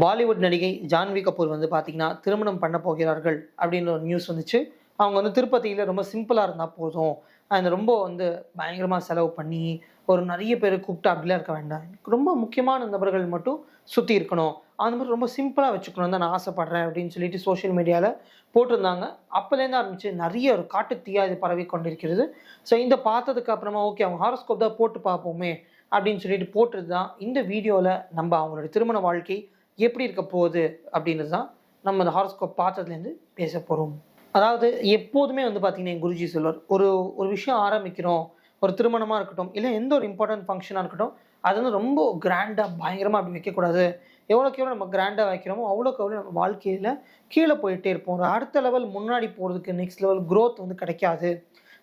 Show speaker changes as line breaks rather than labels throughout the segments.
பாலிவுட் நடிகை ஜான்வி கபூர் வந்து பார்த்தீங்கன்னா திருமணம் பண்ண போகிறார்கள் அப்படின்ற ஒரு நியூஸ் வந்துச்சு. அவங்க வந்து திருப்பதியில் ரொம்ப சிம்பிளாக இருந்தால் போதும். அந்த ரொம்ப வந்து பயங்கரமாக செலவு பண்ணி ஒரு நிறைய பேர் கூப்பிட்டு அப்படிலாம் இருக்க வேண்டாம். ரொம்ப முக்கியமான நபர்கள் மட்டும் சுற்றி இருக்கணும். அந்த மாதிரி ரொம்ப சிம்பிளாக வச்சுக்கணும் தான் நான் ஆசைப்பட்றேன் அப்படின்னு சொல்லிட்டு சோஷியல் மீடியாவில் போட்டிருந்தாங்க. அப்போலேருந்து ஆரம்பிச்சு நிறைய ஒரு காட்டுத்தீயாக இது பரவி கொண்டிருக்கிறது. ஸோ இந்த பார்த்ததுக்கு அப்புறமா ஓகே அவங்க ஹாரோஸ்கோப் தான் போட்டு பார்ப்போமே அப்படின்னு சொல்லிட்டு போட்டுட்டு தான் இந்த வீடியோவில் நம்ம அவங்களோட திருமண வாழ்க்கை எப்படி இருக்க போகுது அப்படின்றது தான் நம்ம இந்த ஹாரோஸ்கோப் பார்த்ததுலேருந்து பேச போகிறோம் அதாவது எப்போதுமே வந்து பார்த்தீங்கன்னா என் குருஜி சொல்வார் ஒரு ஒரு விஷயம் ஆரம்பிக்கிறோம் ஒரு திருமணமாக இருக்கட்டும் இல்லை எந்த ஒரு இம்பார்ட்டன்ட் ஃபங்க்ஷனாக இருக்கட்டும் அது வந்து ரொம்ப கிராண்டாக பயங்கரமாக அப்படி வைக்கக்கூடாது. எவ்வளோக்கு எவ்வளோ நம்ம கிராண்டாக வைக்கிறோமோ அவ்வளோக்கு எவ்வளோ நம்ம வாழ்க்கையில் கீழே போயிட்டே இருப்போம். ஒரு அடுத்த லெவல் முன்னாடி போகிறதுக்கு நெக்ஸ்ட் லெவல் க்ரோத் வந்து கிடைக்காது.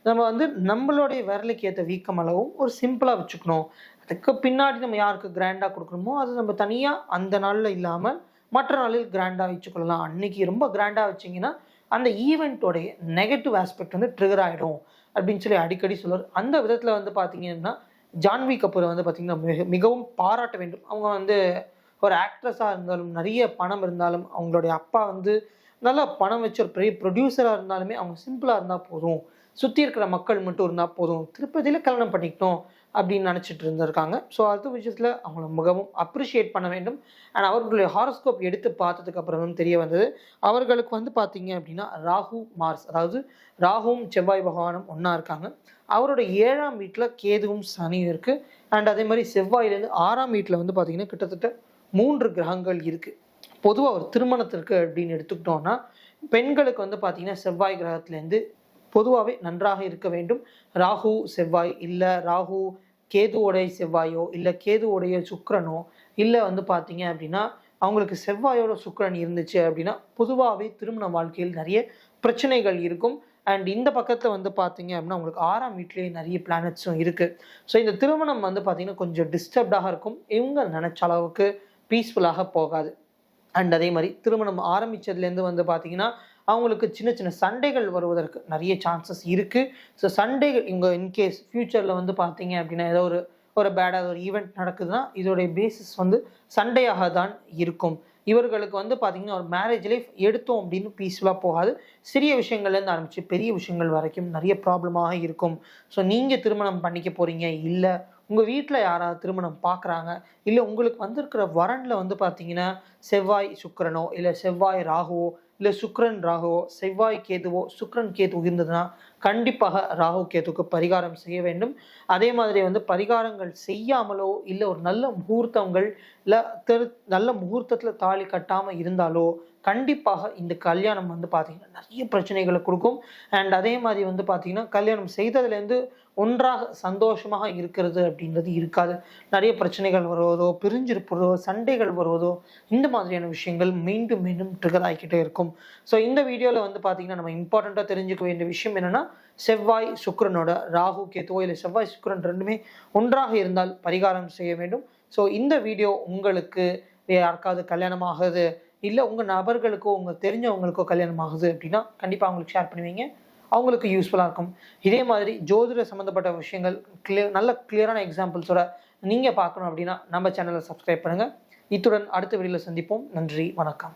நம்ம வந்து நம்மளுடைய விரலுக்கு ஏற்ற வீக்கம் அளவும் ஒரு சிம்பிளாக வச்சுக்கணும். அதுக்கு பின்னாடி நம்ம யாருக்கு கிராண்டாக கொடுக்கணுமோ அது நம்ம தனியாக அந்த நாளில் இல்லாமல் மற்ற நாளில் கிராண்டாக வச்சுக்கொள்ளலாம் அன்னைக்கு ரொம்ப கிராண்டாக வச்சிங்கன்னா அந்த ஈவெண்ட்டோடைய நெகட்டிவ் ஆஸ்பெக்ட் வந்து ட்ரிகர் ஆகிடும் அப்படின்னு சொல்லி அடிக்கடி சொல்லுவார். அந்த விதத்தில் வந்து பார்த்தீங்கன்னா ஜான்வி கபூரை வந்து பார்த்தீங்கன்னா மிக மிகவும் பாராட்ட வேண்டும். அவங்க வந்து ஒரு ஆக்ட்ரஸாக இருந்தாலும் நிறைய பணம் இருந்தாலும் அவங்களுடைய அப்பா வந்து நல்லா பணம் வச்ச ஒரு பெரிய ப்ரொடியூசராக இருந்தாலுமே அவங்க சிம்பிளாக இருந்தால் போதும். சுற்றி இருக்கிற மக்கள் மட்டும் இருந்தால் போதும். திருப்பதியில் கல்யாணம் பண்ணிக்கணும் அப்படின்னு நினச்சிட்டு இருந்திருக்காங்க. ஸோ அது விஷயத்தில் அவங்கள மிகவும் அப்ரிஷியேட் பண்ண வேண்டும். அண்ட் அவர்களுடைய ஹாரோஸ்கோப் எடுத்து பார்த்ததுக்கு அப்புறம் தெரிய வந்தது. அவர்களுக்கு வந்து பார்த்தீங்க அப்படின்னா ராகு மார்ஸ் அதாவது ராகுவும் செவ்வாய் பகவானும் ஒன்றா இருக்காங்க. அவரோட ஏழாம் வீட்டில் கேதுவும் சனியும் இருக்குது அண்ட் அதே மாதிரி செவ்வாயிலேருந்து ஆறாம் வீட்டில் வந்து பார்த்திங்கன்னா கிட்டத்தட்ட மூன்று கிரகங்கள் இருக்குது பொதுவாக ஒரு திருமணத்திற்கு அப்படின்னு எடுத்துக்கிட்டோம்னா பெண்களுக்கு வந்து பார்த்திங்கன்னா செவ்வாய் கிரகத்துலேருந்து பொதுவாகவே நன்றாக இருக்க வேண்டும். ராகு செவ்வாய் இல்லை ராகு கேதுவோடைய செவ்வாயோ இல்லை கேதுவோடைய சுக்கரனோ இல்லை வந்து பார்த்தீங்க அப்படின்னா அவங்களுக்கு செவ்வாயோட சுக்கரன் இருந்துச்சு அப்படின்னா பொதுவாகவே திருமண வாழ்க்கையில் நிறைய பிரச்சனைகள் இருக்கும். அண்ட் இந்த பக்கத்தில் வந்து பார்த்தீங்க அப்படின்னா உங்களுக்கு ஆறாம் வீட்லேயே நிறைய பிளானட்ஸும் இருக்குது ஸோ இந்த திருமணம் வந்து பார்த்திங்கன்னா கொஞ்சம் டிஸ்டர்ப்டாக இருக்கும். இவங்க நினச்ச அளவுக்கு பீஸ்ஃபுல்லாக போகாது. அண்ட் அதே மாதிரி திருமணம் ஆரம்பிச்சதுலேருந்து வந்து பார்த்தீங்கன்னா அவங்களுக்கு சின்ன சின்ன சண்டைகள் வருவதற்கு நிறைய சான்சஸ் இருக்குது ஸோ சண்டைகள் இங்கே இன்கேஸ் ஃப்யூச்சரில் வந்து பார்த்தீங்க அப்படின்னா ஏதோ ஒரு ஒரு பேடாக ஒரு ஈவெண்ட் நடக்குதுன்னா இதோடைய பேசிஸ் வந்து சண்டையாக தான் இருக்கும். இவர்களுக்கு வந்து பார்த்தீங்கன்னா ஒரு மேரேஜ் லைஃப் எடுத்தோம் அப்படின்னு பீஸ்ஃபுல்லாக போகாது. சிறிய விஷயங்கள்லேருந்து ஆரம்பித்து பெரிய விஷயங்கள் வரைக்கும் நிறைய ப்ராப்ளமாக இருக்கும். ஸோ நீங்கள் திருமணம் பண்ணிக்க போகிறீங்க இல்லை உங்கள் வீட்டில் யாராவது திருமணம் பார்க்குறாங்க இல்லை உங்களுக்கு வந்திருக்கிற வரனில் வந்து பார்த்தீங்கன்னா செவ்வாய் சுக்கிரனோ இல்லை செவ்வாய் ராகுவோ இல்லை சுக்ரன் ராகுவோ செவ்வாய் கேதுவோ சுக்ரன் கேது இருந்ததுன்னா கண்டிப்பாக ராகு கேதுக்கு பரிகாரம் செய்ய வேண்டும். அதே மாதிரி வந்து பரிகாரங்கள் செய்யாமலோ இல்லை ஒரு நல்ல முகூர்த்தங்கள் இல்லை தெரு நல்ல முகூர்த்தத்தில் தாலி கட்டாமல் இருந்தாலோ கண்டிப்பாக இந்த கல்யாணம் வந்து பார்த்தீங்கன்னா நிறைய பிரச்சனைகளை கொடுக்கும். அண்ட் அதே மாதிரி வந்து பார்த்தீங்கன்னா கல்யாணம் செய்ததுலேருந்து ஒன்றாக சந்தோஷமாக இருக்கிறது அப்படின்றது இருக்காது. நிறைய பிரச்சனைகள் வருவதோ பிரிஞ்சிருப்பதோ சண்டைகள் வருவதோ இந்த மாதிரியான விஷயங்கள் மீண்டும் மீண்டும் ட்ரிகர் ஆகிக்கிட்டே இருக்கும். ஸோ இந்த வீடியோவில் வந்து பார்த்தீங்கன்னா நம்ம இம்பார்ட்டண்ட்டாக தெரிஞ்சுக்க வேண்டிய விஷயம் என்னென்னா செவ்வாய் சுக்ரனோட ராகு கேத்துவோ இல்லை செவ்வாய் சுக்ரன் ரெண்டுமே ஒன்றாக இருந்தால் பரிகாரம் செய்ய வேண்டும். ஸோ இந்த வீடியோ உங்களுக்கு யாருக்காவது கல்யாணம் ஆகுது இல்லை உங்கள் நபர்களுக்கோ உங்கள் தெரிஞ்சவங்களுக்கோ கல்யாணம் ஆகுது அப்படின்னா கண்டிப்பாக அவங்களுக்கு ஷேர் பண்ணுவீங்க. அவங்களுக்கு யூஸ்ஃபுல்லாக இருக்கும். இதே மாதிரி ஜோதிட சம்மந்தப்பட்ட விஷயங்கள் கிளியர் நல்ல கிளியரான எக்ஸாம்பிள்ஸோட நீங்கள் பார்க்கணும் அப்படின்னா நம்ம சேனலை சப்ஸ்கிரைப் பண்ணுங்கள் இத்துடன் அடுத்த வீடியோவில் சந்திப்போம். நன்றி வணக்கம்.